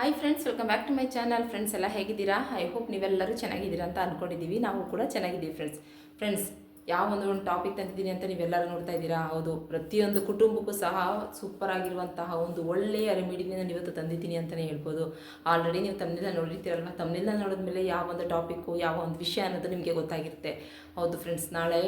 Hi friends welcome back to my channel friends ಎಲ್ಲ ಹೇಗಿದ್ದೀರಾ? I hope ನೀವೆಲ್ಲರೂ ಚೆನ್ನಾಗಿದ್ದೀರಾ ಅಂತ ಅಂದ್ಕೊಂಡಿದ್ದೀವಿ ನಾವು ಕೂಡ ಚೆನ್ನಾಗಿದ್ದೀವಿ ಫ್ರೆಂಡ್ಸ್ ಫ್ರೆಂಡ್ಸ್ ಯಾವ ಒಂದು ಟಾಪಿಕ್ ತಂದಿದ್ದೀನಿ ಅಂತ ನೀವೆಲ್ಲರೂ ನೋಡ್ತಾ ಇದ್ದೀರಾ? ಹೌದು, ಪ್ರತಿಯೊಂದು ಕುಟುಂಬಕ್ಕೂ ಸಹ ಸೂಪರ್ ಆಗಿರುವಂತಹ ಒಂದು ಒಳ್ಳೆಯ ರೆಮಿಡಿನ ನಾನು ಇವತ್ತು ತಂದಿದ್ದೀನಿ ಅಂತಲೇ ಹೇಳ್ಬೋದು. ಆಲ್ರೆಡಿ ನೀವು ತಮ್ಮನೆಲ್ಲ ನೋಡಿರ್ತೀರಲ್ವ? ತಮ್ಮನೆಲ್ಲ ನೋಡಿದ್ಮೇಲೆ ಯಾವ ಒಂದು ಟಾಪಿಕ್ಕು ಯಾವ ಒಂದು ವಿಷಯ ಅನ್ನೋದು ನಿಮಗೆ ಗೊತ್ತಾಗಿರುತ್ತೆ. ಹೌದು ಫ್ರೆಂಡ್ಸ್ ನಾಳೆ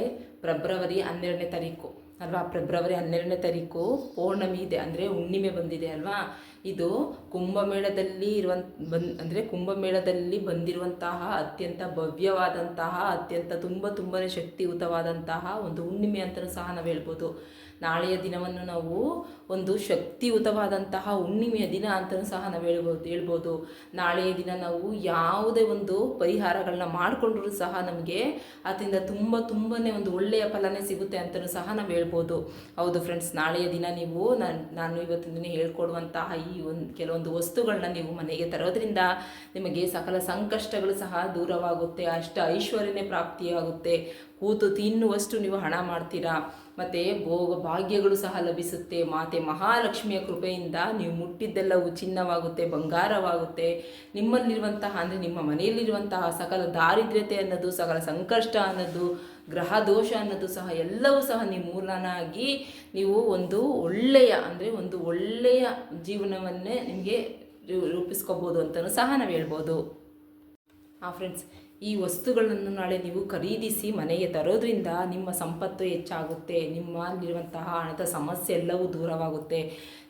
ಫೆಬ್ರವರಿ ಹನ್ನೆರಡನೇ ತಾರೀಕು. ಅಲ್ವಾ? ಫೆಬ್ರವರಿ ಹನ್ನೆರಡನೇ ತಾರೀಕು ಪೌರ್ಣಮಿ ಇದೆ. ಅಂದರೆ ಹುಣ್ಣಿಮೆ ಬಂದಿದೆ ಅಲ್ವಾ? ಇದು ಕುಂಭಮೇಳದಲ್ಲಿ ಇರುವಂತ ಬಂದ್, ಅಂದರೆ ಕುಂಭಮೇಳದಲ್ಲಿ ಬಂದಿರುವಂತಹ ಅತ್ಯಂತ ಭವ್ಯವಾದಂತಹ, ಅತ್ಯಂತ ತುಂಬ ತುಂಬಾ ಶಕ್ತಿಯುತವಾದಂತಹ ಒಂದು ಹುಣ್ಣಿಮೆ ಅಂತಲೂ ಸಹ ನಾವು ಹೇಳ್ಬೋದು. ನಾಳೆಯ ದಿನವನ್ನು ನಾವು ಒಂದು ಶಕ್ತಿಯುತವಾದಂತಹ ಹುಣ್ಣಿಮೆಯ ದಿನ ಅಂತಲೂ ಸಹ ನಾವು ಹೇಳ್ಬೋದು ಹೇಳ್ಬೋದು. ನಾಳೆಯ ದಿನ ನಾವು ಯಾವುದೇ ಒಂದು ಪರಿಹಾರಗಳನ್ನ ಮಾಡಿಕೊಂಡ್ರೂ ಸಹ ನಮಗೆ ಅದರಿಂದ ತುಂಬ ತುಂಬಾ ಒಂದು ಒಳ್ಳೆಯ ಫಲನೇ ಸಿಗುತ್ತೆ ಅಂತಲೂ ಸಹ ನಾವು ಹೇಳ್ಬೋದು. ಹೌದು ಫ್ರೆಂಡ್ಸ್ ನಾಳೆಯ ದಿನ ನೀವು ನಾನು ನಾನು ಇವತ್ತಿನ ದಿನ ಹೇಳ್ಕೊಡುವಂತಹ ಈ ಒಂದು, ಕೆಲವೊಂದು ವಸ್ತುಗಳನ್ನ ನೀವು ಮನೆಗೆ ತರೋದ್ರಿಂದ ನಿಮಗೆ ಸಕಲ ಸಂಕಷ್ಟಗಳು ಸಹ ದೂರವಾಗುತ್ತೆ, ಅಷ್ಟ ಐಶ್ವರ್ಯನೇ ಪ್ರಾಪ್ತಿಯಾಗುತ್ತೆ. ಕೂತು ತಿನ್ನುವಷ್ಟು ನೀವು ಹಣ ಮಾಡ್ತೀರಾ? ಮತ್ತು ಭೋಗ ಭಾಗ್ಯಗಳು ಸಹ ಲಭಿಸುತ್ತೆ. ಮಾತೆ ಮಹಾಲಕ್ಷ್ಮಿಯ ಕೃಪೆಯಿಂದ ನೀವು ಮುಟ್ಟಿದ್ದೆಲ್ಲವೂ ಚಿನ್ನವಾಗುತ್ತೆ, ಬಂಗಾರವಾಗುತ್ತೆ. ನಿಮ್ಮಲ್ಲಿರುವಂತಹ ಅಂದರೆ ನಿಮ್ಮ ಮನೆಯಲ್ಲಿರುವಂತಹ ಸಕಲ ದಾರಿದ್ರ್ಯತೆ ಅನ್ನೋದು, ಸಕಲ ಸಂಕಷ್ಟ ಅನ್ನೋದು, ಗ್ರಹ ದೋಷ ಅನ್ನೋದು ಸಹ ಎಲ್ಲವೂ ಸಹ ನಿರ್ಮೂಲನಾಗಿ ನೀವು ಒಂದು ಒಳ್ಳೆಯ ಅಂದರೆ ಒಂದು ಒಳ್ಳೆಯ ಜೀವನವನ್ನೇ ನಿಮಗೆ ರೂಪಿಸ್ಕೋಬೋದು ಅಂತಲೂ ಸಹ ನಾವು ಹೇಳ್ಬೋದು. ಹಾಂ ಫ್ರೆಂಡ್ಸ್ ಈ ವಸ್ತುಗಳನ್ನು ನಾಳೆ ನೀವು ಖರೀದಿಸಿ ಮನೆಗೆ ತರೋದ್ರಿಂದ ನಿಮ್ಮ ಸಂಪತ್ತು ಹೆಚ್ಚಾಗುತ್ತೆ. ನಿಮ್ಮಲ್ಲಿರುವಂತಹ ಹಣದ ಸಮಸ್ಯೆ ಎಲ್ಲವೂ ದೂರವಾಗುತ್ತೆ.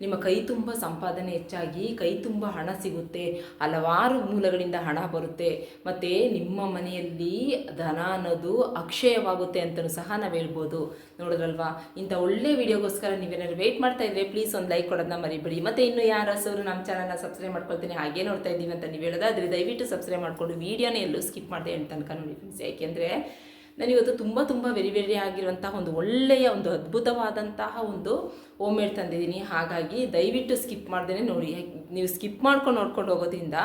ನಿಮ್ಮ ಕೈ ತುಂಬ ಸಂಪಾದನೆ ಹೆಚ್ಚಾಗಿ ಕೈ ತುಂಬ ಹಣ ಸಿಗುತ್ತೆ. ಹಲವಾರು ಮೂಲಗಳಿಂದ ಹಣ ಬರುತ್ತೆ. ಮತ್ತು ನಿಮ್ಮ ಮನೆಯಲ್ಲಿ ಧನ ಅನ್ನೋದು ಅಕ್ಷಯವಾಗುತ್ತೆ ಅಂತಲೂ ಸಹ ನಾವು ಹೇಳ್ಬೋದು. ನೋಡಿದ್ರಲ್ವಾ? ಇಂಥ ಒಳ್ಳೆ ವಿಡಿಯೋಗೋಸ್ಕರ ನೀವೇನಾದ್ರು ವೆಯ್ಟ್ ಮಾಡ್ತಾ ಇದ್ರೆ ಪ್ಲೀಸ್ ಒಂದು ಲೈಕ್ ಕೊಡೋದನ್ನ ಮರಿಬೇಡಿ. ಮತ್ತು ಇನ್ನು ಯಾರ ನಮ್ಮ ಚಾನಲ್ನ ಸಬ್ಸ್ಕ್ರೈಬ್ ಮಾಡ್ಕೊಳ್ತೀನಿ ಹಾಗೆ ನೋಡ್ತಾ ಇದ್ದೀವಿ ಅಂತ ನೀವು ಹೇಳೋದಾದ್ರೆ ದಯವಿಟ್ಟು ಸಬ್ಸ್ಕ್ರೈಬ್ ಮಾಡಿಕೊಂಡು ವೀಡಿಯೋನೇ ಎಲ್ಲೂ ಸ್ಕಿಪ್ ಮಾಡಿದೆ ಅಂತ ತನಕ ನೋಡಿ ಫ್ರೆಂಡ್ಸ್ ಯಾಕೆಂದರೆ ನಾನಿವತ್ತು ತುಂಬ ತುಂಬ ವೆರಿ ವೆರಿ ಆಗಿರುವಂತಹ ಒಂದು ಒಳ್ಳೆಯ ಒಂದು ಅದ್ಭುತವಾದಂತಹ ಒಂದು ಹೋಮ್ ಮೇಡ್ ತಂದಿದ್ದೀನಿ. ಹಾಗಾಗಿ ದಯವಿಟ್ಟು ಸ್ಕಿಪ್ ಮಾಡ್ದೇ ನೋಡಿ. ನೀವು ಸ್ಕಿಪ್ ಮಾಡ್ಕೊಂಡು ನೋಡ್ಕೊಂಡು ಹೋಗೋದ್ರಿಂದ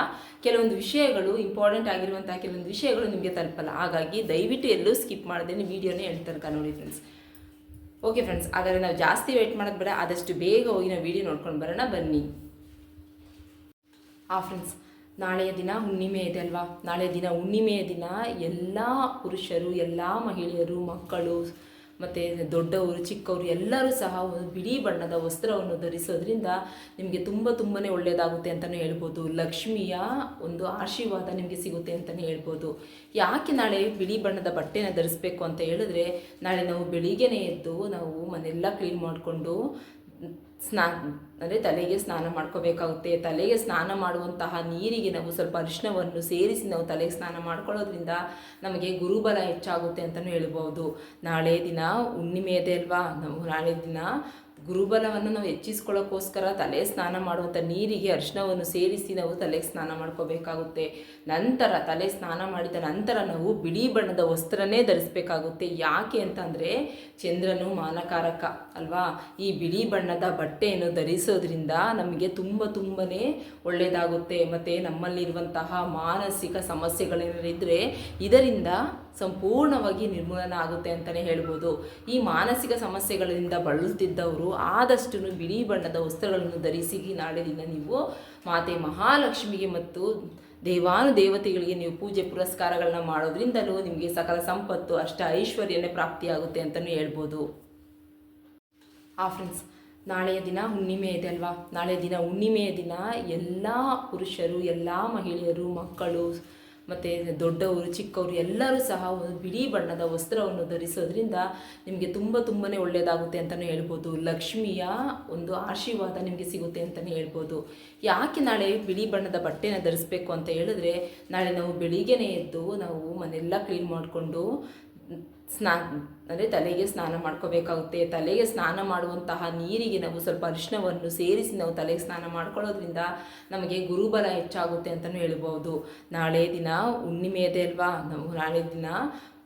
ಕೆಲವೊಂದು ವಿಷಯಗಳು ಇಂಪಾರ್ಟೆಂಟ್ ಆಗಿರುವಂತಹ ಕೆಲವೊಂದು ವಿಷಯಗಳು ನಿಮಗೆ ತಲುಪಲ್ಲ. ಹಾಗಾಗಿ ದಯವಿಟ್ಟು ಎಲ್ಲೂ ಸ್ಕಿಪ್ ಮಾಡ್ದೇ ವೀಡಿಯೋನೇ ಎಂಟು ತನಕ ನೋಡಿ ಫ್ರೆಂಡ್ಸ್ ಓಕೆ ಫ್ರೆಂಡ್ಸ್ ಹಾಗಾದರೆ ನಾವು ಜಾಸ್ತಿ ವೆಯ್ಟ್ ಮಾಡೋದು ಬೇಡ. ಆದಷ್ಟು ಬೇಗ ಹೋಗಿ ನಾವು ವೀಡಿಯೋ ನೋಡ್ಕೊಂಡು ಬರೋಣ. ಬನ್ನಿ. ಆ ಫ್ರೆಂಡ್ಸ್ ನಾಳೆಯ ದಿನ ಹುಣ್ಣಿಮೆ ಇದೆ ಅಲ್ವಾ? ನಾಳೆಯ ದಿನ ಹುಣ್ಣಿಮೆಯ ದಿನ ಎಲ್ಲ ಪುರುಷರು, ಎಲ್ಲ ಮಹಿಳೆಯರು, ಮಕ್ಕಳು, ಮತ್ತು ದೊಡ್ಡವರು, ಚಿಕ್ಕವರು ಎಲ್ಲರೂ ಸಹ ಒಂದು ಬಿಳಿ ಬಣ್ಣದ ವಸ್ತ್ರವನ್ನು ಧರಿಸೋದ್ರಿಂದ ನಿಮಗೆ ತುಂಬ ತುಂಬಾ ಒಳ್ಳೆಯದಾಗುತ್ತೆ ಅಂತಲೇ ಹೇಳ್ಬೋದು. ಲಕ್ಷ್ಮಿಯ ಒಂದು ಆಶೀರ್ವಾದ ನಿಮಗೆ ಸಿಗುತ್ತೆ ಅಂತಲೇ ಹೇಳ್ಬೋದು. ಯಾಕೆ ನಾಳೆ ಬಿಳಿ ಬಣ್ಣದ ಬಟ್ಟೆನ ಧರಿಸ್ಬೇಕು ಅಂತ ಹೇಳಿದ್ರೆ ನಾಳೆ ನಾವು ಬೆಳಿಗ್ಗೆನೇ ಎದ್ದು ನಾವು ಮನೆಲ್ಲ ಕ್ಲೀನ್ ಮಾಡಿಕೊಂಡು ಸ್ನಾನ, ಅಂದರೆ ತಲೆಗೆ ಸ್ನಾನ ಮಾಡ್ಕೋಬೇಕಾಗುತ್ತೆ. ತಲೆಗೆ ಸ್ನಾನ ಮಾಡುವಂತಹ ನೀರಿಗೆ ನಾವು ಸ್ವಲ್ಪ ಅರಿಶಿನವನ್ನು ಸೇರಿಸಿ ನಾವು ತಲೆಗೆ ಸ್ನಾನ ಮಾಡ್ಕೊಳ್ಳೋದ್ರಿಂದ ನಮಗೆ ಗುರುಬಲ ಹೆಚ್ಚಾಗುತ್ತೆ ಅಂತಲೂ ಹೇಳ್ಬೋದು. ನಾಳೆ ದಿನ ಹುಣ್ಣಿಮೆ ಇದೆ ಅಲ್ವಾ? ನಾವು ನಾಳೆ ದಿನ ಗುರುಬಲವನ್ನು ನಾವು ಹೆಚ್ಚಿಸ್ಕೊಳ್ಳೋಕ್ಕೋಸ್ಕರ ತಲೆ ಸ್ನಾನ ಮಾಡುವಂಥ ನೀರಿಗೆ, ಅರಿಶಿನವನ್ನು ಸೇರಿಸಿ ನಾವು ತಲೆಗೆ ಸ್ನಾನ ಮಾಡ್ಕೋಬೇಕಾಗುತ್ತೆ. ನಂತರ ತಲೆ ಸ್ನಾನ ಮಾಡಿದ ನಂತರ ನಾವು ಬಿಳಿ ಬಣ್ಣದ ವಸ್ತ್ರನೇ ಧರಿಸಬೇಕಾಗುತ್ತೆ. ಯಾಕೆ ಅಂತಂದರೆ ಚಂದ್ರನು ಮಾನಕಾರಕ, ಅಲ್ವಾ? ಈ ಬಿಳಿ ಬಣ್ಣದ ಬಟ್ಟೆಯನ್ನು ಧರಿಸೋದ್ರಿಂದ ನಮಗೆ ತುಂಬ ತುಂಬನೇ ಒಳ್ಳೆಯದಾಗುತ್ತೆ ಮತ್ತು ನಮ್ಮಲ್ಲಿರುವಂತಹ ಮಾನಸಿಕ ಸಮಸ್ಯೆಗಳೇನಿದ್ರೆ ಇದರಿಂದ ಸಂಪೂರ್ಣವಾಗಿ ನಿರ್ಮೂಲನ ಆಗುತ್ತೆ ಅಂತಲೇ ಹೇಳ್ಬೋದು. ಈ ಮಾನಸಿಕ ಸಮಸ್ಯೆಗಳಿಂದ ಬಳಲುತ್ತಿದ್ದವರು ಆದಷ್ಟು ಬಿಳಿ ಬಣ್ಣದ ವಸ್ತ್ರಗಳನ್ನು ಧರಿಸಿ ನಾಳೆ ದಿನ ನೀವು ಮಾತೆ ಮಹಾಲಕ್ಷ್ಮಿಗೆ ಮತ್ತು ದೇವಾನು ದೇವತೆಗಳಿಗೆ ನೀವು ಪೂಜೆ ಪುರಸ್ಕಾರಗಳನ್ನ ಮಾಡೋದ್ರಿಂದಲೂ ನಿಮಗೆ ಸಕಲ ಸಂಪತ್ತು, ಅಷ್ಟ ಐಶ್ವರ್ಯನೇ ಪ್ರಾಪ್ತಿಯಾಗುತ್ತೆ ಅಂತಲೂ ಹೇಳ್ಬೋದು. ಆ ಫ್ರೆಂಡ್ಸ್ ನಾಳೆಯ ದಿನ ಹುಣ್ಣಿಮೆ ಇದೆ ಅಲ್ವಾ? ನಾಳೆಯ ದಿನ ಹುಣ್ಣಿಮೆಯ ದಿನ ಎಲ್ಲ ಪುರುಷರು, ಎಲ್ಲ ಮಹಿಳೆಯರು, ಮಕ್ಕಳು ಮತ್ತು ದೊಡ್ಡವರು, ಚಿಕ್ಕವರು ಎಲ್ಲರೂ ಸಹ ಒಂದು ಬಿಳಿ ಬಣ್ಣದ ವಸ್ತ್ರವನ್ನು ಧರಿಸೋದ್ರಿಂದ ನಿಮಗೆ ತುಂಬ ತುಂಬಾ ಒಳ್ಳೆಯದಾಗುತ್ತೆ ಅಂತಲೇ ಹೇಳ್ಬೋದು. ಲಕ್ಷ್ಮಿಯ ಒಂದು ಆಶೀರ್ವಾದ ನಿಮಗೆ ಸಿಗುತ್ತೆ ಅಂತಲೇ ಹೇಳ್ಬೋದು. ಯಾಕೆ ನಾಳೆ ಬಿಳಿ ಬಣ್ಣದ ಬಟ್ಟೆನ ಧರಿಸ್ಬೇಕು ಅಂತ ಹೇಳಿದ್ರೆ ನಾಳೆ ನಾವು ಬೆಳಿಗ್ಗೆನೇ ಎದ್ದು ನಾವು ಮನೆಲ್ಲ ಕ್ಲೀನ್ ಮಾಡಿಕೊಂಡು ಸ್ನಾನ, ಅಂದರೆ ತಲೆಗೆ ಸ್ನಾನ ಮಾಡ್ಕೋಬೇಕಾಗುತ್ತೆ. ತಲೆಗೆ ಸ್ನಾನ ಮಾಡುವಂತಹ ನೀರಿಗೆ ನಾವು ಸ್ವಲ್ಪ ಅರಿಶಿನವನ್ನು ಸೇರಿಸಿ ನಾವು ತಲೆಗೆ ಸ್ನಾನ ಮಾಡ್ಕೊಳ್ಳೋದ್ರಿಂದ ನಮಗೆ ಗುರುಬಲ ಹೆಚ್ಚಾಗುತ್ತೆ ಅಂತಲೂ ಹೇಳ್ಬೋದು. ನಾಳೆ ದಿನ ಹುಣ್ಣಿಮೆ ಇದೆ ಅಲ್ವಾ? ನಾವು ನಾಳೆ ದಿನ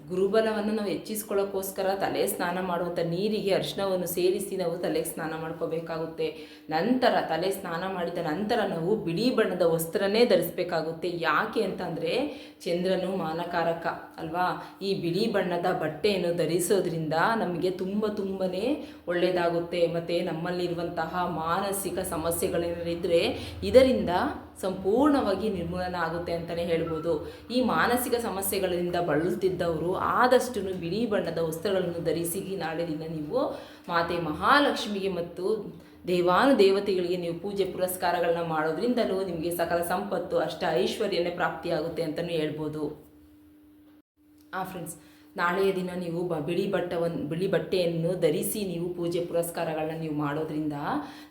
ಗುರುಬಲವನ್ನು ನಾವು ಹೆಚ್ಚಿಸ್ಕೊಳ್ಳೋಕ್ಕೋಸ್ಕರ ತಲೆ ಸ್ನಾನ ಮಾಡುವಂಥ ನೀರಿಗೆ ಅರಿಶಿನವನ್ನು ಸೇರಿಸಿ ನಾವು ತಲೆಗೆ ಸ್ನಾನ ಮಾಡ್ಕೋಬೇಕಾಗುತ್ತೆ. ನಂತರ ತಲೆ ಸ್ನಾನ ಮಾಡಿದ ನಂತರ ನಾವು ಬಿಳಿ ಬಣ್ಣದ ವಸ್ತ್ರನೇ ಧರಿಸಬೇಕಾಗುತ್ತೆ. ಯಾಕೆ ಅಂತಂದರೆ ಚಂದ್ರನು ಮಾನಕಾರಕ ಅಲ್ವಾ? ಈ ಬಿಳಿ ಬಣ್ಣದ ಬಟ್ಟೆಯನ್ನು ಧರಿಸೋದ್ರಿಂದ ನಮಗೆ ತುಂಬ ತುಂಬನೇ ಒಳ್ಳೆಯದಾಗುತ್ತೆ ಮತ್ತು ನಮ್ಮಲ್ಲಿರುವಂತಹ ಮಾನಸಿಕ ಸಮಸ್ಯೆಗಳೇನಿದ್ರೆ ಇದರಿಂದ ಸಂಪೂರ್ಣವಾಗಿ ನಿರ್ಮೂಲನ ಆಗುತ್ತೆ ಅಂತಲೇ ಹೇಳ್ಬೋದು. ಈ ಮಾನಸಿಕ ಸಮಸ್ಯೆಗಳಿಂದ ಬಳಲುತ್ತಿದ್ದವರು ಆದಷ್ಟು ಬಿಳಿ ಬಣ್ಣದ ವಸ್ತ್ರಗಳನ್ನು ಧರಿಸಿ ದಿನ ನೀವು ಮಾತೆ ಮಹಾಲಕ್ಷ್ಮಿಗೆ ಮತ್ತು ದೇವಾನು ದೇವತೆಗಳಿಗೆ ನೀವು ಪೂಜೆ ಪುರಸ್ಕಾರಗಳನ್ನ ಮಾಡೋದ್ರಿಂದಲೂ ನಿಮಗೆ ಸಕಲ ಸಂಪತ್ತು, ಅಷ್ಟ ಐಶ್ವರ್ಯನೇ ಪ್ರಾಪ್ತಿಯಾಗುತ್ತೆ ಅಂತಲೂ ಹೇಳ್ಬೋದು. ಆ ಫ್ರೆಂಡ್ಸ್ ನಾಳೆಯ ದಿನ ನೀವು ಬ ಬಿಳಿ ಬಟ್ಟವನ್ನು ಬಿಳಿ ಬಟ್ಟೆಯನ್ನು ಧರಿಸಿ ನೀವು ಪೂಜೆ ಪುರಸ್ಕಾರಗಳನ್ನ ನೀವು ಮಾಡೋದ್ರಿಂದ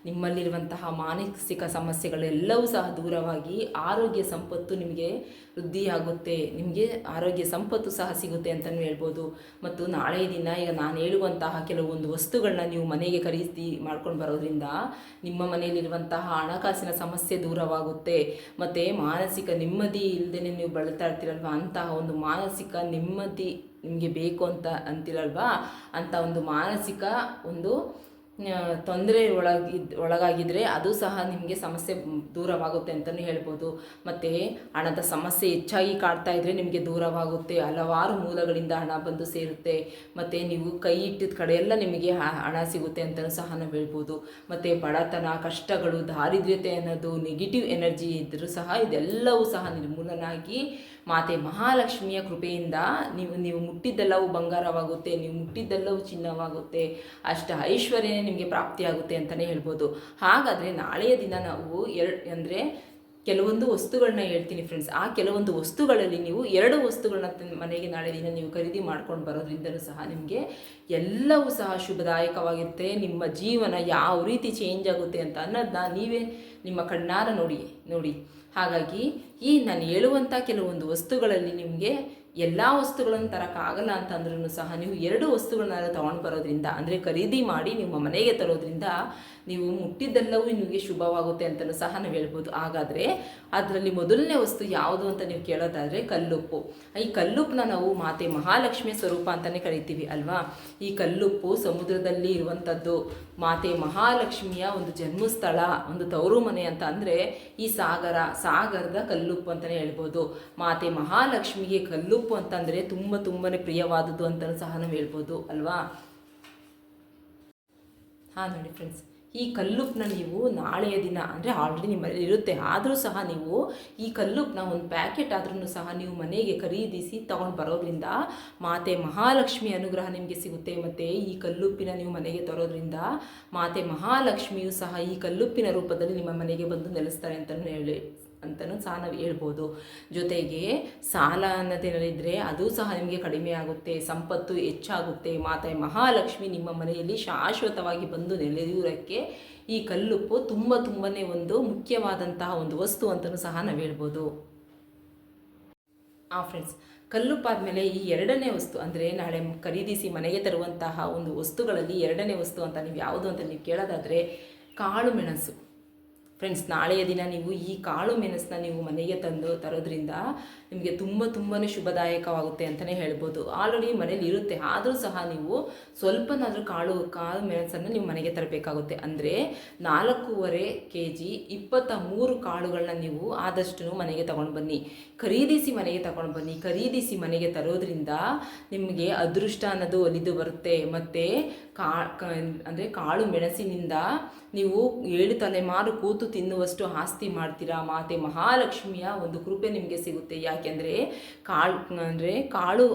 ನಿಮ್ಮಲ್ಲಿರುವಂತಹ ಮಾನಸಿಕ ಸಮಸ್ಯೆಗಳೆಲ್ಲವೂ ಸಹ ದೂರವಾಗಿ ಆರೋಗ್ಯ ಸಂಪತ್ತು ನಿಮಗೆ ವೃದ್ಧಿಯಾಗುತ್ತೆ. ನಿಮಗೆ ಆರೋಗ್ಯ ಸಂಪತ್ತು ಸಹ ಸಿಗುತ್ತೆ ಅಂತಲೂ ಹೇಳ್ಬೋದು. ಮತ್ತು ನಾಳೆಯ ದಿನ ಈಗ ನಾನು ಹೇಳುವಂತಹ ಕೆಲವೊಂದು ವಸ್ತುಗಳನ್ನ ನೀವು ಮನೆಗೆ ಖರೀದಿ ಮಾಡ್ಕೊಂಡು ಬರೋದ್ರಿಂದ ನಿಮ್ಮ ಮನೆಯಲ್ಲಿರುವಂತಹ ಹಣಕಾಸಿನ ಸಮಸ್ಯೆ ದೂರವಾಗುತ್ತೆ. ಮತ್ತು ಮಾನಸಿಕ ನೆಮ್ಮದಿ ಇಲ್ಲದೇ ನೀವು ಬಳಲ್ತಾ ಇರ್ತೀರಲ್ವ ಅಂತಹ ಒಂದು ಮಾನಸಿಕ ನೆಮ್ಮದಿ ನಿಮಗೆ ಬೇಕು ಅಂತ ಅಂತಿರಲ್ವಾ? ಅಂತ ಒಂದು ಮಾನಸಿಕ ಒಂದು ತೊಂದರೆ ಒಳಗಿದ್ ಒಳಗಾಗಿದ್ದರೆ ಅದು ಸಹ ನಿಮಗೆ ಸಮಸ್ಯೆ ದೂರವಾಗುತ್ತೆ ಅಂತಲೇ ಹೇಳ್ಬೋದು. ಮತ್ತು ಹಣದ ಸಮಸ್ಯೆ ಹೆಚ್ಚಾಗಿ ಕಾಡ್ತಾ ಇದ್ದರೆ ನಿಮಗೆ ದೂರವಾಗುತ್ತೆ. ಹಲವಾರು ಮೂಲಗಳಿಂದ ಹಣ ಬಂದು ಸೇರುತ್ತೆ. ಮತ್ತು ನೀವು ಕೈ ಇಟ್ಟಿದ ಕಡೆಯೆಲ್ಲ ನಿಮಗೆ ಹಣ ಸಿಗುತ್ತೆ ಅಂತಲೂ ಸಹ ನಾವು ಹೇಳ್ಬೋದು. ಮತ್ತು ಬಡತನ, ಕಷ್ಟಗಳು, ದಾರಿದ್ರ್ಯತೆ ಅನ್ನೋದು ನೆಗೆಟಿವ್ ಎನರ್ಜಿ ಇದ್ದರೂ ಸಹ ಇದೆಲ್ಲವೂ ಸಹ ನಿರ್ಮೂಲನಾಗಿ ಮಾತೆ ಮಹಾಲಕ್ಷ್ಮಿಯ ಕೃಪೆಯಿಂದ ನೀವು ನೀವು ಮುಟ್ಟಿದ್ದೆಲ್ಲವೂ ಬಂಗಾರವಾಗುತ್ತೆ, ನೀವು ಮುಟ್ಟಿದ್ದೆಲ್ಲವೂ ಚಿನ್ನವಾಗುತ್ತೆ, ಅಷ್ಟು ಐಶ್ವರ್ಯನೇ ನಿಮಗೆ ಪ್ರಾಪ್ತಿಯಾಗುತ್ತೆ ಅಂತಲೇ ಹೇಳ್ಬೋದು. ಹಾಗಾದರೆ ನಾಳೆಯ ದಿನ ನಾವು ಎರಡು ಅಂದರೆ ಕೆಲವೊಂದು ವಸ್ತುಗಳನ್ನ ಹೇಳ್ತೀನಿ ಫ್ರೆಂಡ್ಸ್ ಆ ಕೆಲವೊಂದು ವಸ್ತುಗಳಲ್ಲಿ ನೀವು ಎರಡು ವಸ್ತುಗಳನ್ನ ಮನೆಗೆ ನಾಳೆ ದಿನ ನೀವು ಖರೀದಿ ಮಾಡ್ಕೊಂಡು ಬರೋದ್ರಿಂದಲೂ ಸಹ ನಿಮಗೆ ಎಲ್ಲವೂ ಸಹ ಶುಭದಾಯಕವಾಗಿರುತ್ತೆ. ನಿಮ್ಮ ಜೀವನ ಯಾವ ರೀತಿ ಚೇಂಜ್ ಆಗುತ್ತೆ ಅಂತ ಅನ್ನೋದನ್ನ ನೀವೇ ನಿಮ್ಮ ಕಣ್ಣಾರ ನೋಡಿ ನೋಡಿ. ಹಾಗಾಗಿ ಈ ನಾನು ಹೇಳುವಂಥ ಕೆಲವೊಂದು ವಸ್ತುಗಳಲ್ಲಿ ನಿಮಗೆ ಎಲ್ಲ ವಸ್ತುಗಳನ್ನು ತರೋಕ್ಕಾಗಲ್ಲ ಅಂತಂದ್ರೂ ಸಹ ನೀವು ಎರಡು ವಸ್ತುಗಳನ್ನ ತೊಗೊಂಡು ಬರೋದ್ರಿಂದ, ಅಂದರೆ ಖರೀದಿ ಮಾಡಿ ನಿಮ್ಮ ಮನೆಗೆ ತರೋದ್ರಿಂದ ನೀವು ಮುಟ್ಟಿದ್ದೆಲ್ಲವೂ ನಿಮಗೆ ಶುಭವಾಗುತ್ತೆ ಅಂತಲೂ ಸಹ ನಾವು ಹೇಳ್ಬೋದು. ಹಾಗಾದರೆ ಅದರಲ್ಲಿ ಮೊದಲನೇ ವಸ್ತು ಯಾವುದು ಅಂತ ನೀವು ಕೇಳೋದಾದರೆ ಕಲ್ಲುಪ್ಪು. ಈ ಕಲ್ಲುಪ್ಪನ್ನ ನಾವು ಮಾತೆ ಮಹಾಲಕ್ಷ್ಮಿ ಸ್ವರೂಪ ಅಂತಲೇ ಕರಿತೀವಿ ಅಲ್ವಾ? ಈ ಕಲ್ಲುಪ್ಪು ಸಮುದ್ರದಲ್ಲಿ ಇರುವಂಥದ್ದು ಮಾತೆ ಮಹಾಲಕ್ಷ್ಮಿಯ ಒಂದು ಜನ್ಮಸ್ಥಳ, ಒಂದು ತವರು ಮನೆ ಅಂತ ಅಂದರೆ ಈ ಸಾಗರ, ಸಾಗರದ ಕಲ್ಲುಪ್ಪು ಅಂತಲೇ ಹೇಳ್ಬೋದು. ಮಾತೆ ಮಹಾಲಕ್ಷ್ಮಿಗೆ ಕಲ್ಲುಪ್ಪು ಅಂತಂದರೆ ತುಂಬ ತುಂಬಾ ಪ್ರಿಯವಾದದ್ದು ಅಂತಲೂ ಸಹ ನಾವು ಹೇಳ್ಬೋದು, ಅಲ್ವಾ? ಹಾಂ ನೋಡಿ ಫ್ರೆಂಡ್ಸ್ ಈ ಕಲ್ಲುಪ್ನ ನೀವು ನಾಳೆಯ ದಿನ, ಅಂದರೆ ಆಲ್ರೆಡಿ ನಿಮ್ಮಲ್ಲಿ ಇರುತ್ತೆ, ಆದರೂ ಸಹ ನೀವು ಈ ಕಲ್ಲುಪ್ನ ಒಂದು ಪ್ಯಾಕೆಟ್ ಆದ್ರೂ ಸಹ ನೀವು ಮನೆಗೆ ಖರೀದಿಸಿ ತಗೊಂಡು ಬರೋದ್ರಿಂದ ಮಾತೆ ಮಹಾಲಕ್ಷ್ಮಿ ಅನುಗ್ರಹ ನಿಮಗೆ ಸಿಗುತ್ತೆ, ಮತ್ತು ಈ ಕಲ್ಲುಪ್ಪಿನ ನೀವು ಮನೆಗೆ ತರೋದ್ರಿಂದ ಮಾತೆ ಮಹಾಲಕ್ಷ್ಮಿಯು ಸಹ ಈ ಕಲ್ಲುಪ್ಪಿನ ರೂಪದಲ್ಲಿ ನಿಮ್ಮ ಮನೆಗೆ ಬಂದು ನೆಲೆಸ್ತಾರೆ ಅಂತಲೂ ಹೇಳಿ ಅಂತಲೂ ಸಹ ನಾವು ಹೇಳ್ಬೋದು. ಜೊತೆಗೆ ಸಾಲ ಅನ್ನೋದೇನಿದ್ರೆ ಅದು ಸಹ ನಿಮಗೆ ಕಡಿಮೆ ಆಗುತ್ತೆ, ಸಂಪತ್ತು ಹೆಚ್ಚಾಗುತ್ತೆ. ಮಾತೆ ಮಹಾಲಕ್ಷ್ಮಿ ನಿಮ್ಮ ಮನೆಯಲ್ಲಿ ಶಾಶ್ವತವಾಗಿ ಬಂದು ನೆಲೆಯೂರಕ್ಕೆ ಈ ಕಲ್ಲುಪ್ಪು ತುಂಬ ತುಂಬನೇ ಒಂದು ಮುಖ್ಯವಾದಂತಹ ಒಂದು ವಸ್ತು ಅಂತಲೂ ಸಹ ನಾವು ಹೇಳ್ಬೋದು. ಆ ಫ್ರೆಂಡ್ಸ್ ಕಲ್ಲುಪ್ಪಾದಮೇಲೆ ಈ ಎರಡನೇ ವಸ್ತು ಅಂದರೆ ನಾಳೆ ಖರೀದಿಸಿ ಮನೆಗೆ ತರುವಂತಹ ಒಂದು ವಸ್ತುಗಳಲ್ಲಿ ಎರಡನೇ ವಸ್ತು ಅಂತ ನೀವು ಯಾವುದು ಅಂತ ನೀವು ಕೇಳೋದಾದರೆ ಕಾಳು ಮೆಣಸು. ಫ್ರೆಂಡ್ಸ್ ನಾಳೆಯ ದಿನ ನೀವು ಈ ಕಾಳು ಮೆಣಸನ್ನ ನೀವು ಮನೆಗೆ ತಂದು ತರೋದ್ರಿಂದ ನಿಮಗೆ ತುಂಬ ತುಂಬಾ ಶುಭದಾಯಕವಾಗುತ್ತೆ ಅಂತಲೇ ಹೇಳ್ಬೋದು. ಆಲ್ರೆಡಿ ಮನೇಲಿ ಇರುತ್ತೆ. ಆದರೂ ಸಹ ನೀವು ಸ್ವಲ್ಪನಾದರೂ ಕಾಳು ಕಾಳು ಮೆಣಸನ್ನು ನೀವು ಮನೆಗೆ ತರಬೇಕಾಗುತ್ತೆ. ಅಂದರೆ ನಾಲ್ಕೂವರೆ ಕೆ ಜಿ ಇಪ್ಪತ್ತ ಮೂರು ಕಾಳುಗಳನ್ನ ನೀವು ಆದಷ್ಟು ಮನೆಗೆ ತಗೊಂಡು ಬನ್ನಿ. ಖರೀದಿಸಿ ಮನೆಗೆ ತಗೊಂಡು ಬನ್ನಿ. ಖರೀದಿಸಿ ಮನೆಗೆ ತರೋದ್ರಿಂದ ನಿಮಗೆ ಅದೃಷ್ಟ ಅನ್ನೋದು ಒಲಿದು ಬರುತ್ತೆ. ಮತ್ತು ಕಾ, ಅಂದರೆ ಕಾಳು ಮೆಣಸಿನಿಂದ ನೀವು ಏಳು ತಲೆಮಾರು ಕೂತು ತಿನ್ನುವಷ್ಟು ಆಸ್ತಿ ಮಾಡ್ತೀರಾ? ಮಾತೆ ಮಹಾಲಕ್ಷ್ಮಿಯ ಒಂದು ಕೃಪೆ ನಿಮಗೆ ಸಿಗುತ್ತೆ. ಯಾಕೆಂದರೆ ಕಾಳು, ಅಂದರೆ ಕಾಳು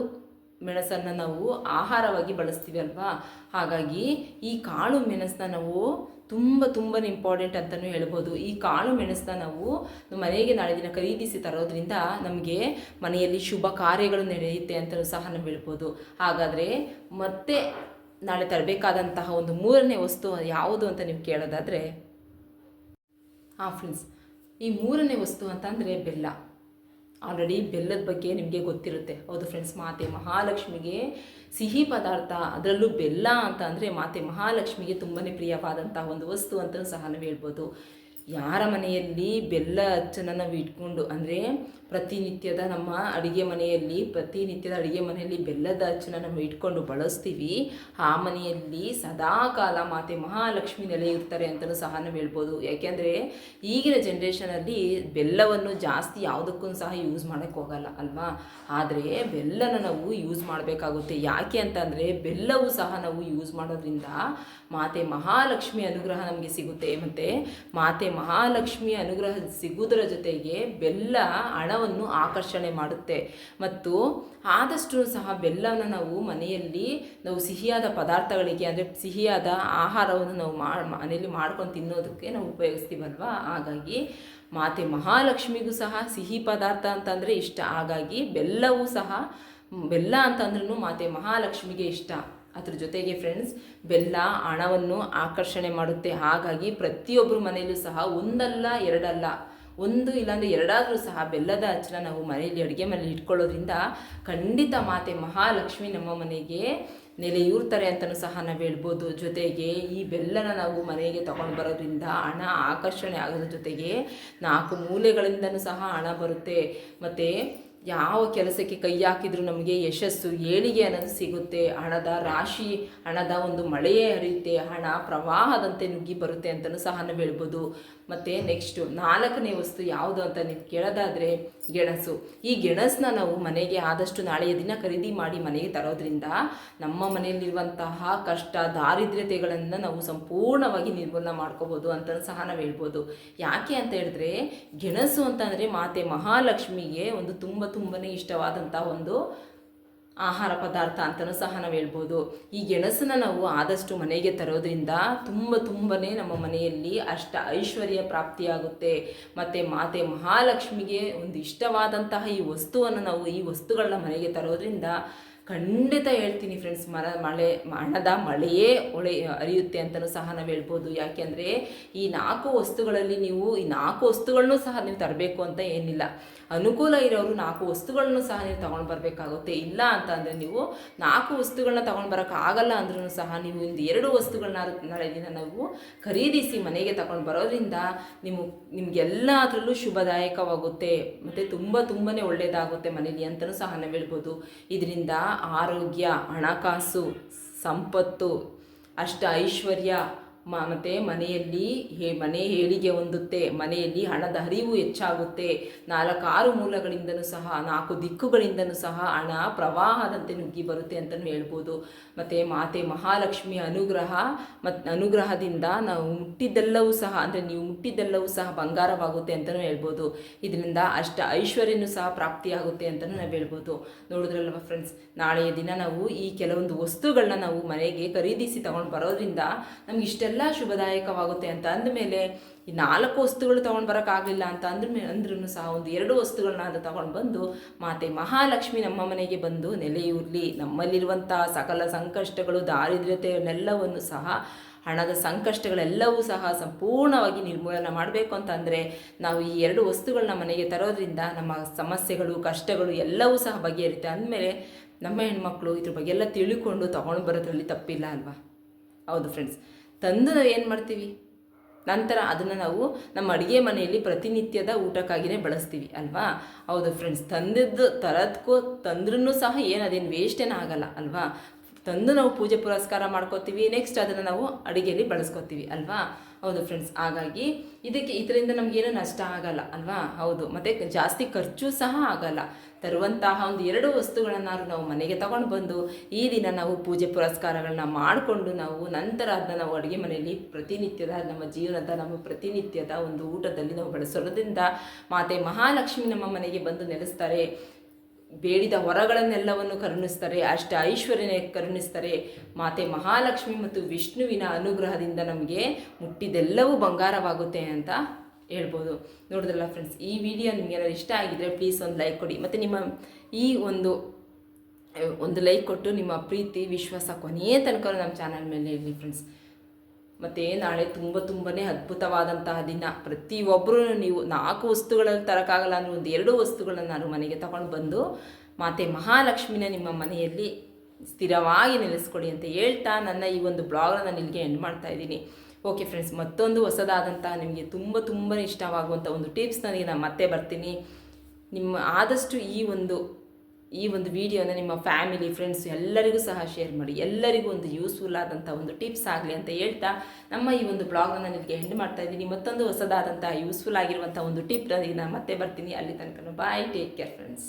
ಮೆಣಸನ್ನು ನಾವು ಆಹಾರವಾಗಿ ಬಳಸ್ತೀವಿ ಅಲ್ವಾ? ಹಾಗಾಗಿ ಈ ಕಾಳು ಮೆಣಸನ್ನ ನಾವು ತುಂಬ ತುಂಬ ಇಂಪಾರ್ಟೆಂಟ್ ಅಂತಲೂ ಹೇಳ್ಬೋದು. ಈ ಕಾಳು ಮೆಣಸನ್ನ ನಾವು ಮನೆಗೆ ನಾಳೆ ದಿನ ಖರೀದಿಸಿ ತರೋದ್ರಿಂದ ನಮಗೆ ಮನೆಯಲ್ಲಿ ಶುಭ ಕಾರ್ಯಗಳು ನಡೆಯುತ್ತೆ ಅಂತಲೂ ಸಹ ನಾವು ಹೇಳ್ಬೋದು. ಹಾಗಾದರೆ ಮತ್ತೆ ನಾಳೆ ತರಬೇಕಾದಂತಹ ಒಂದು ಮೂರನೇ ವಸ್ತು ಯಾವುದು ಅಂತ ನೀವು ಕೇಳೋದಾದರೆ ಹಾಂ ಫ್ರೆಂಡ್ಸ್, ಈ ಮೂರನೇ ವಸ್ತು ಅಂತಂದರೆ ಬೆಲ್ಲ. ಆಲ್ರೆಡಿ ಬೆಲ್ಲದ ಬಗ್ಗೆ ನಿಮಗೆ ಗೊತ್ತಿರುತ್ತೆ. ಹೌದು ಫ್ರೆಂಡ್ಸ್, ಮಾತೆ ಮಹಾಲಕ್ಷ್ಮಿಗೆ ಸಿಹಿ ಪದಾರ್ಥ, ಅದರಲ್ಲೂ ಬೆಲ್ಲ ಅಂತ ಮಾತೆ ಮಹಾಲಕ್ಷ್ಮಿಗೆ ತುಂಬಾ ಪ್ರಿಯವಾದಂಥ ಒಂದು ವಸ್ತು ಅಂತಲೂ ಸಹ ನಾವು ಹೇಳ್ಬೋದು. ಯಾರ ಮನೆಯಲ್ಲಿ ಬೆಲ್ಲ ಅಚ್ಚನ್ನು ನಾವು ಇಟ್ಕೊಂಡು, ಅಂದರೆ ಪ್ರತಿನಿತ್ಯದ ನಮ್ಮ ಅಡುಗೆ ಮನೆಯಲ್ಲಿ, ಪ್ರತಿನಿತ್ಯದ ಅಡುಗೆ ಮನೆಯಲ್ಲಿ ಬೆಲ್ಲದ ಅಚ್ಚನ್ನು ನಾವು ಇಟ್ಕೊಂಡು ಬಳಸ್ತೀವಿ. ಆ ಮನೆಯಲ್ಲಿ ಸದಾಕಾಲ ಮಾತೆ ಮಹಾಲಕ್ಷ್ಮಿ ನೆಲೆಯಿರ್ತಾರೆ ಅಂತಲೂ ಸಹ ನಾವು ಹೇಳ್ಬೋದು. ಯಾಕೆಂದರೆ ಈಗಿನ ಜನ್ರೇಷನಲ್ಲಿ ಬೆಲ್ಲವನ್ನು ಜಾಸ್ತಿ ಯಾವುದಕ್ಕೂ ಸಹ ಯೂಸ್ ಮಾಡೋಕ್ಕೆ ಹೋಗಲ್ಲ, ಅಲ್ವಾ? ಆದರೆ ಬೆಲ್ಲನ ನಾವು ಯೂಸ್ ಮಾಡಬೇಕಾಗುತ್ತೆ. ಯಾಕೆ ಅಂತಂದರೆ ಬೆಲ್ಲವು ಸಹ ನಾವು ಯೂಸ್ ಮಾಡೋದ್ರಿಂದ ಮಾತೆ ಮಹಾಲಕ್ಷ್ಮಿ ಅನುಗ್ರಹ ನಮಗೆ ಸಿಗುತ್ತೆ. ಮತ್ತು ಮಾತೆ ಮಹಾಲಕ್ಷ್ಮಿ ಅನುಗ್ರಹ ಸಿಗುವುದರ ಜೊತೆಗೆ ಬೆಲ್ಲ ಹಣವನ್ನು ಆಕರ್ಷಣೆ ಮಾಡುತ್ತೆ. ಮತ್ತು ಆದಷ್ಟು ಸಹ ಬೆಲ್ಲನ ನಾವು ಮನೆಯಲ್ಲಿ ನಾವು ಸಿಹಿಯಾದ ಪದಾರ್ಥಗಳಿಗೆ, ಅಂದರೆ ಸಿಹಿಯಾದ ಆಹಾರವನ್ನು ನಾವು ಮನೆಯಲ್ಲಿ ಮಾಡ್ಕೊಂಡು ತಿನ್ನೋದಕ್ಕೆ ನಾವು ಉಪಯೋಗಿಸ್ತೀವಲ್ವಾ? ಹಾಗಾಗಿ ಮಾತೆ ಮಹಾಲಕ್ಷ್ಮಿಗೂ ಸಹ ಸಿಹಿ ಪದಾರ್ಥ ಅಂತಂದರೆ ಇಷ್ಟ. ಹಾಗಾಗಿ ಬೆಲ್ಲವೂ ಸಹ, ಬೆಲ್ಲ ಅಂತಂದ್ರೂ ಮಾತೆ ಮಹಾಲಕ್ಷ್ಮಿಗೆ ಇಷ್ಟ. ಅದ್ರ ಜೊತೆಗೆ ಫ್ರೆಂಡ್ಸ್ ಬೆಲ್ಲ, ಹಣವನ್ನು ಆಕರ್ಷಣೆ ಮಾಡುತ್ತೆ. ಹಾಗಾಗಿ ಪ್ರತಿಯೊಬ್ಬರ ಮನೆಯಲ್ಲೂ ಸಹ ಒಂದಲ್ಲ, ಎರಡಲ್ಲ, ಒಂದು ಇಲ್ಲಾಂದರೆ ಎರಡಾದರೂ ಸಹ ಬೆಲ್ಲದ ಹಚ್ಚನ ನಾವು ಮನೆಯಲ್ಲಿ ಅಡುಗೆ ಮನೆಯಲ್ಲಿ ಇಟ್ಕೊಳ್ಳೋದ್ರಿಂದ ಖಂಡಿತ ಮಾತೆ ಮಹಾಲಕ್ಷ್ಮಿ ನಮ್ಮ ಮನೆಗೆ ನೆಲೆಯೂರ್ತಾರೆ ಅಂತಲೂ ಸಹ ನಾವು ಹೇಳ್ಬೋದು. ಜೊತೆಗೆ ಈ ಬೆಲ್ಲನ ನಾವು ಮನೆಗೆ ತಗೊಂಡು ಬರೋದ್ರಿಂದ ಹಣ ಆಕರ್ಷಣೆ ಆಗೋದ್ರ ಜೊತೆಗೆ ನಾಲ್ಕು ಮೂಲೆಗಳಿಂದನೂ ಸಹ ಹಣ ಬರುತ್ತೆ. ಮತ್ತು ಯಾವ ಕೆಲಸಕ್ಕೆ ಕೈ ಹಾಕಿದ್ರು ನಮಗೆ ಯಶಸ್ಸು, ಏಳಿಗೆ ಅನ್ನೋದು ಸಿಗುತ್ತೆ. ಹಣದ ರಾಶಿ, ಹಣದ ಒಂದು ಮಳೆಯೇ ಹರಿಯುತ್ತೆ. ಹಣ ಪ್ರವಾಹದಂತೆ ನುಗ್ಗಿ ಬರುತ್ತೆ ಅಂತಲೂ ಸಹ ನಾವು ಹೇಳ್ಬೋದು. ಮತ್ತು ನೆಕ್ಸ್ಟು ನಾಲ್ಕನೇ ವಸ್ತು ಯಾವುದು ಅಂತ ನೀವು ಕೇಳೋದಾದರೆ ಗೆಣಸು. ಈ ಗೆಣಸನ್ನ ನಾವು ಮನೆಗೆ ಆದಷ್ಟು ನಾಳೆಯ ದಿನ ಖರೀದಿ ಮಾಡಿ ಮನೆಗೆ ತರೋದ್ರಿಂದ ನಮ್ಮ ಮನೆಯಲ್ಲಿರುವಂತಹ ಕಷ್ಟ, ದಾರಿದ್ರ್ಯತೆಗಳನ್ನು ನಾವು ಸಂಪೂರ್ಣವಾಗಿ ನಿರ್ಮೂಲನೆ ಮಾಡ್ಕೋಬೋದು ಅಂತ ಸಹ ನಾವು ಹೇಳ್ಬೋದು. ಯಾಕೆ ಅಂತ ಹೇಳಿದ್ರೆ ಗೆಣಸು ಅಂತಂದರೆ ಮಾತೆ ಮಹಾಲಕ್ಷ್ಮಿಗೆ ಒಂದು ತುಂಬ ತುಂಬಾ ಇಷ್ಟವಾದಂಥ ಒಂದು ಆಹಾರ ಪದಾರ್ಥ ಅಂತಲೂ ಸಹ ನಾವು ಹೇಳ್ಬೋದು. ಈ ಗೆಣಸನ್ನ ನಾವು ಆದಷ್ಟು ಮನೆಗೆ ತರೋದ್ರಿಂದ ತುಂಬ ತುಂಬನೇ ನಮ್ಮ ಮನೆಯಲ್ಲಿ ಅಷ್ಟ ಐಶ್ವರ್ಯ ಪ್ರಾಪ್ತಿಯಾಗುತ್ತೆ. ಮತ್ತು ಮಾತೆ ಮಹಾಲಕ್ಷ್ಮಿಗೆ ಒಂದು ಇಷ್ಟವಾದಂತಹ ಈ ವಸ್ತುವನ್ನು ನಾವು ಈ ವಸ್ತುಗಳನ್ನ ಮನೆಗೆ ತರೋದ್ರಿಂದ ಖಂಡಿತ ಹೇಳ್ತೀನಿ ಫ್ರೆಂಡ್ಸ್ ಮರ, ಮಳೆ, ಹಣದ ಮಳೆಯೇ ಹೊಳೆ, ಹರಿಯುತ್ತೆ ಅಂತಲೂ ಸಹ ನಾವು ಹೇಳ್ಬೋದು. ಯಾಕೆಂದರೆ ಈ ನಾಲ್ಕು ವಸ್ತುಗಳಲ್ಲಿ ನೀವು, ಈ ನಾಲ್ಕು ವಸ್ತುಗಳನ್ನೂ ಸಹ ನೀವು ತರಬೇಕು ಅಂತ ಏನಿಲ್ಲ. ಅನುಕೂಲ ಇರೋರು ನಾಲ್ಕು ವಸ್ತುಗಳನ್ನು ಸಹ ನೀವು ತೊಗೊಂಡು ಬರಬೇಕಾಗುತ್ತೆ. ಇಲ್ಲ ಅಂತ ಅಂದರೆ ನೀವು ನಾಲ್ಕು ವಸ್ತುಗಳನ್ನ ತೊಗೊಂಡು ಬರೋಕ್ಕಾಗಲ್ಲ ಅಂದ್ರೂ ಸಹ ನೀವು ಒಂದು ಎರಡು ವಸ್ತುಗಳನ್ನ ನಾಳೆ ನಾವು ಖರೀದಿಸಿ ಮನೆಗೆ ತಗೊಂಡು ಬರೋದ್ರಿಂದ ನಿಮ್ಮ ನಿಮಗೆಲ್ಲದರಲ್ಲೂ ಶುಭದಾಯಕವಾಗುತ್ತೆ. ಮತ್ತು ತುಂಬ ತುಂಬಾ ಒಳ್ಳೆಯದಾಗುತ್ತೆ ಮನೇಲಿ ಅಂತಲೂ ಸಹ ನಾವು ಹೇಳ್ಬೋದು. ಇದರಿಂದ ಆರೋಗ್ಯ ಹಣಕಾಸು ಸಂಪತ್ತು ಅಷ್ಟ ಐಶ್ವರ್ಯ. ಮತ್ತು ಮನೆಯಲ್ಲಿ ಹೇ, ಮನೆ ಹೇಳಿಗೆ ಹೊಂದುತ್ತೆ, ಮನೆಯಲ್ಲಿ ಹಣದ ಹರಿವು ಹೆಚ್ಚಾಗುತ್ತೆ. ನಾಲ್ಕಾರು ಮೂಲಗಳಿಂದನೂ ಸಹ, ನಾಲ್ಕು ದಿಕ್ಕುಗಳಿಂದನೂ ಸಹ ಹಣ ಪ್ರವಾಹದಂತೆ ನುಗ್ಗಿ ಬರುತ್ತೆ ಅಂತಲೂ ಹೇಳ್ಬೋದು. ಮತ್ತು ಮಾತೆ ಮಹಾಲಕ್ಷ್ಮಿಯ ಅನುಗ್ರಹ ಮತ್ತು ಅನುಗ್ರಹದಿಂದ ನಾವು ಮುಟ್ಟಿದ್ದೆಲ್ಲವೂ ಸಹ, ಅಂದರೆ ನೀವು ಮುಟ್ಟಿದ್ದೆಲ್ಲವೂ ಸಹ ಬಂಗಾರವಾಗುತ್ತೆ ಅಂತಲೂ ಹೇಳ್ಬೋದು. ಇದರಿಂದ ಅಷ್ಟ ಐಶ್ವರ್ಯನೂ ಸಹ ಪ್ರಾಪ್ತಿಯಾಗುತ್ತೆ ಅಂತಲೂ ನಾವು ಹೇಳ್ಬೋದು. ನೋಡಿದ್ರಲ್ವ ಫ್ರೆಂಡ್ಸ್ ನಾಳೆಯ ದಿನ ನಾವು ಈ ಕೆಲವೊಂದು ವಸ್ತುಗಳನ್ನ ನಾವು ಮನೆಗೆ ಖರೀದಿಸಿ ತಗೊಂಡು ಬರೋದ್ರಿಂದ ನಮ್ಗೆ ಇಷ್ಟೆಲ್ಲ ಎಲ್ಲ ಶುಭದಾಯಕವಾಗುತ್ತೆ ಅಂತ ಅಂದಮೇಲೆ ಈ ನಾಲ್ಕು ವಸ್ತುಗಳು ತೊಗೊಂಡು ಬರೋಕ್ಕಾಗಲಿಲ್ಲ ಅಂತ ಅಂದ್ರ ಅಂದ್ರೂ ಸಹ ಒಂದು ಎರಡು ವಸ್ತುಗಳನ್ನ ಅದು ತಗೊಂಡು ಬಂದು ಮಾತೆ ಮಹಾಲಕ್ಷ್ಮಿ ನಮ್ಮ ಮನೆಗೆ ಬಂದು ನೆಲೆಯೂರ್ಲಿ ನಮ್ಮಲ್ಲಿರುವಂಥ ಸಕಲ ಸಂಕಷ್ಟಗಳು, ದಾರಿದ್ರ್ಯತೆಯನ್ನೆಲ್ಲವನ್ನು ಸಹ, ಹಣದ ಸಂಕಷ್ಟಗಳೆಲ್ಲವೂ ಸಹ ಸಂಪೂರ್ಣವಾಗಿ ನಿರ್ಮೂಲನೆ ಮಾಡಬೇಕು ಅಂತಂದರೆ ನಾವು ಈ ಎರಡು ವಸ್ತುಗಳನ್ನ ಮನೆಗೆ ತರೋದ್ರಿಂದ ನಮ್ಮ ಸಮಸ್ಯೆಗಳು, ಕಷ್ಟಗಳು ಎಲ್ಲವೂ ಸಹ ಬಗೆಹರಿತೆ. ಅಂದಮೇಲೆ ನಮ್ಮ ಹೆಣ್ಮಕ್ಳು ಇದ್ರ ಬಗ್ಗೆ ಎಲ್ಲ ತಿಳ್ಕೊಂಡು ತಗೊಂಡು ಬರೋದ್ರಲ್ಲಿ ತಪ್ಪಿಲ್ಲ ಅಲ್ವಾ? ಹೌದು ಫ್ರೆಂಡ್ಸ್ ತಂದು ನಾವು ಏನು ಮಾಡ್ತೀವಿ? ನಂತರ ಅದನ್ನು ನಾವು ನಮ್ಮ ಅಡುಗೆ ಮನೆಯಲ್ಲಿ ಪ್ರತಿನಿತ್ಯದ ಊಟಕ್ಕಾಗಿಯೇ ಬಳಸ್ತೀವಿ, ಅಲ್ವಾ? ಹೌದು ಫ್ರೆಂಡ್ಸ್ ತಂದಿದ್ದು ತರದ್ಕೋ ತಂದ್ರೂ ಸಹ ಏನು ಅದೇನು ವೇಸ್ಟೇನೂ ಆಗಲ್ಲ, ಅಲ್ವಾ? ತಂದು ನಾವು ಪೂಜೆ ಪುರಸ್ಕಾರ ಮಾಡ್ಕೋತೀವಿ ನೆಕ್ಸ್ಟ್ ಅದನ್ನು ನಾವು ಅಡುಗೆಯಲ್ಲಿ ಬಳಸ್ಕೋತೀವಿ, ಅಲ್ವಾ? ಹೌದು ಫ್ರೆಂಡ್ಸ್ ಹಾಗಾಗಿ ಇದಕ್ಕೆ, ಇದರಿಂದ ನಮಗೇನು ನಷ್ಟ ಆಗಲ್ಲ, ಅಲ್ವಾ? ಹೌದು, ಮತ್ತು ಜಾಸ್ತಿ ಖರ್ಚು ಸಹ ಆಗಲ್ಲ. ತರುವಂತಹ ಒಂದು ಎರಡು ವಸ್ತುಗಳನ್ನಾದ್ರೂ ನಾವು ಮನೆಗೆ ತಗೊಂಡು ಬಂದು ಈ ದಿನ ನಾವು ಪೂಜೆ ಪುರಸ್ಕಾರಗಳನ್ನ ಮಾಡಿಕೊಂಡು ನಾವು ನಂತರ ಅದನ್ನ ನಾವು ಅಡುಗೆ ಮನೆಯಲ್ಲಿ ಪ್ರತಿನಿತ್ಯದ ನಮ್ಮ ಜೀವನದ, ನಮ್ಮ ಪ್ರತಿನಿತ್ಯದ ಒಂದು ಊಟದಲ್ಲಿ ನಾವು ಬಳಸೋದ್ರಿಂದ ಮಾತೆ ಮಹಾಲಕ್ಷ್ಮಿ ನಮ್ಮ ಮನೆಗೆ ಬಂದು ನೆಲೆಸ್ತಾರೆ. ಬೇಡಿದ ಹೊರಗಳನ್ನೆಲ್ಲವನ್ನು ಕರುಣಿಸ್ತಾರೆ, ಅಷ್ಟ ಐಶ್ವರ್ಯನೇ ಕರುಣಿಸ್ತಾರೆ. ಮಾತೆ ಮಹಾಲಕ್ಷ್ಮಿ ಮತ್ತು ವಿಷ್ಣುವಿನ ಅನುಗ್ರಹದಿಂದ ನಮಗೆ ಮುಟ್ಟಿದೆಲ್ಲವೂ ಬಂಗಾರವಾಗುತ್ತೆ ಅಂತ ಹೇಳ್ಬೋದು. ನೋಡಿದ್ರಲ್ಲ ಫ್ರೆಂಡ್ಸ್ ಈ ವಿಡಿಯೋ ನಿಮಗೇನಾದ್ರು ಇಷ್ಟ ಆಗಿದ್ರೆ ಪ್ಲೀಸ್ ಒಂದು ಲೈಕ್ ಕೊಡಿ. ಮತ್ತು ನಿಮ್ಮ ಈ ಒಂದು ಒಂದು ಲೈಕ್ ಕೊಟ್ಟು ನಿಮ್ಮ ಪ್ರೀತಿ, ವಿಶ್ವಾಸ ಕೊನೆಯ ತನಕ ನಮ್ಮ ಚಾನಲ್ ಮೇಲೆ ಇರಲಿ ಫ್ರೆಂಡ್ಸ್ ಮತ್ತು ನಾಳೆ ತುಂಬ ತುಂಬಾ ಅದ್ಭುತವಾದಂತಹ ದಿನ. ಪ್ರತಿಯೊಬ್ಬರೂ ನೀವು ನಾಲ್ಕು ವಸ್ತುಗಳಲ್ಲಿ ತರೋಕ್ಕಾಗಲ್ಲ ಅಂದರೆ ಒಂದು ಎರಡು ವಸ್ತುಗಳನ್ನು ನಾನು ಮನೆಗೆ ತಗೊಂಡು ಬಂದು ಮಾತೆ ಮಹಾಲಕ್ಷ್ಮಿನ ನಿಮ್ಮ ಮನೆಯಲ್ಲಿ ಸ್ಥಿರವಾಗಿ ನೆಲೆಸ್ಕೊಡಿ ಅಂತ ಹೇಳ್ತಾ ನನ್ನ ಈ ಒಂದು ಬ್ಲಾಗ್ನ ನಾನು ಇಲ್ಲಿಗೆ ಎಂಡ್ ಮಾಡ್ತಾ ಇದ್ದೀನಿ. ಓಕೆ ಫ್ರೆಂಡ್ಸ್ ಮತ್ತೊಂದು ಹೊಸದಾದಂಥ ನಿಮಗೆ ತುಂಬ ತುಂಬ ಇಷ್ಟವಾಗುವಂಥ ಒಂದು ಟಿಪ್ಸ್ ನನಗೆ ನಾನು ಮತ್ತೆ ಬರ್ತೀನಿ. ನಿಮ್ಮ ಆದಷ್ಟು ಈ ಒಂದು ಈ ಒಂದು ವಿಡಿಯೋನ ನಿಮ್ಮ ಫ್ಯಾಮಿಲಿ ಫ್ರೆಂಡ್ಸ್ ಎಲ್ಲರಿಗೂ ಸಹ ಶೇರ್ ಮಾಡಿ. ಎಲ್ಲರಿಗೂ ಒಂದು ಯೂಸ್ಫುಲ್ ಆದಂಥ ಒಂದು ಟಿಪ್ಸ್ ಆಗಲಿ ಅಂತ ಹೇಳ್ತಾ ನಮ್ಮ ಈ ಒಂದು ಬ್ಲಾಗ್ನ ನಾನು ಇಲ್ಲಿಗೆ ಎಂಡ್ ಮಾಡ್ತಾ ಇದ್ದೀನಿ. ಮತ್ತೊಂದು ಹೊಸದಾದಂಥ ಯೂಸ್ಫುಲ್ ಆಗಿರುವಂಥ ಒಂದು ಟಿಪ್ ನಾನು ಮತ್ತೆ ಬರ್ತೀನಿ. ಅಲ್ಲಿ ತನಕ ಬಾಯ್ ಟೇಕ್ ಕೇರ್ ಫ್ರೆಂಡ್ಸ್